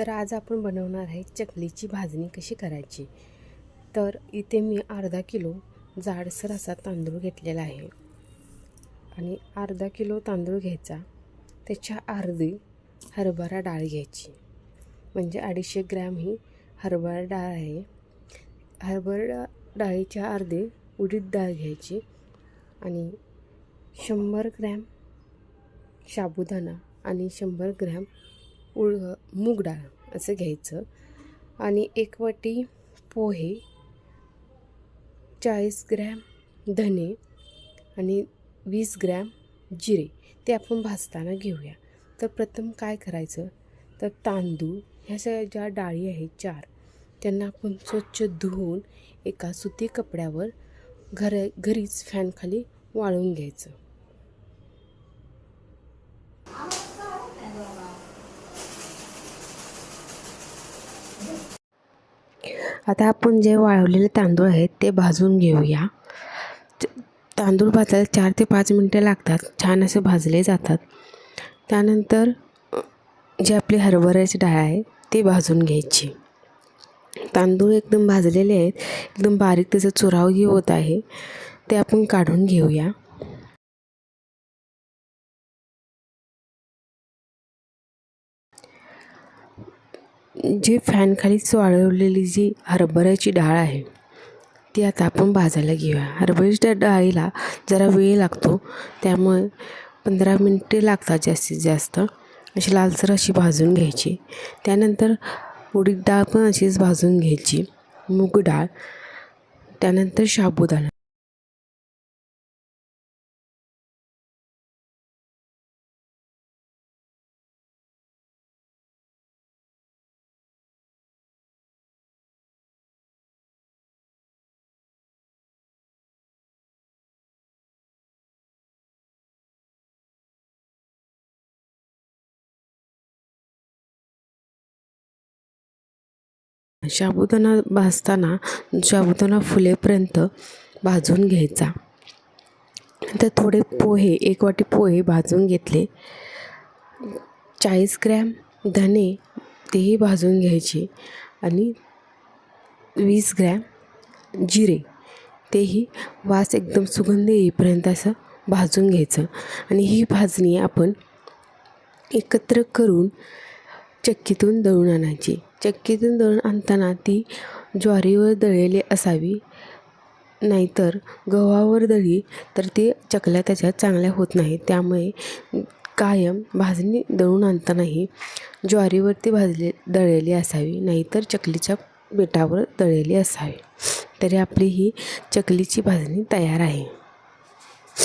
तर आज आपण बनवणार आहे चकलीची भाजणी कशी करायची? तर इथे मी अर्धा किलो जाडसर असा तांदूळ घेतलेला आहे. आणि अर्धा किलो तांदूळ घ्यायचा. त्याच्या अर्धी हरभरा डाळ घ्यायची. म्हणजे अडीचशे ग्रॅम ही हरभरा डाळ आहे. हरभरा डाळीच्या अर्धे उडीद डाळ घ्यायची. आणि शंभर ग्रॅम साबुदाणा आणि शंभर ग्रॅम उळ मूग डाळ असं घ्यायचं. आणि एक वाटी पोहे चाळीस ग्रॅम धने आणि वीस ग्रॅम जिरे ते आपण भाजताना घेऊया. तर प्रथम काय करायचं? तर तांदूळ ह्या सगळ्या ज्या डाळी आहेत चार त्यांना आपण स्वच्छ धुवून एका सुती कपड्यावर घर घरीच फॅनखाली वाळून घ्यायचं. आता आपण जे वाळवलेले तांदूळ आहेत ते भाजून घेऊया. तांदूळ भाजायला चार ते पाच मिनटं लागतात. छान असे भाजले जातात. त्यानंतर जे आपली हरभऱ्याची डाळ आहे ती भाजून घ्यायची. तांदूळ एकदम भाजलेले आहेत. एकदम बारीक त्याचा चुरावही होत आहे. ते आपण काढून घेऊया. जी फॅनखाली वाळवलेली जी हरभऱ्याची डाळ आहे ती आता आपण भाजायला घेऊया. हरभऱ्याच्या डाळीला जरा वेळ लागतो त्यामुळे पंधरा मिनटे लागतात जास्तीत जास्त. अशी लालसर अशी भाजून घ्यायची. त्यानंतर उडीद डाळ पण अशीच भाजून घ्यायची. मूग डाळ. त्यानंतर साबुदाणा साबुदाणा भाजताना साबुदाणा फुलेपर्यंत भाजून घ्यायचा. तर थोडे पोहे एक वाटी पोहे भाजून घेतले. चाळीस ग्रॅम धने तेही भाजून घ्यायचे. आणि वीस ग्रॅम जिरे तेही वास एकदम सुगंध येईपर्यंत असं भाजून घ्यायचं. आणि ही भाजणी आपण एकत्र करून चक्कीतून दळून आणायची. चक्कीतून दळून आणताना ती ज्वारीवर दळलेली असावी. नाहीतर गव्हावर दळली तर ती चकल्या त्याच्यात चांगल्या होत नाहीत. त्यामुळे कायम भाजणी दळून आणतानाही ज्वारीवरती भाजले दळलेली असावी. नाहीतर चकलीच्या बेटावर दळलेली असावी. तरी आपली ही चकलीची भाजणी तयार आहे.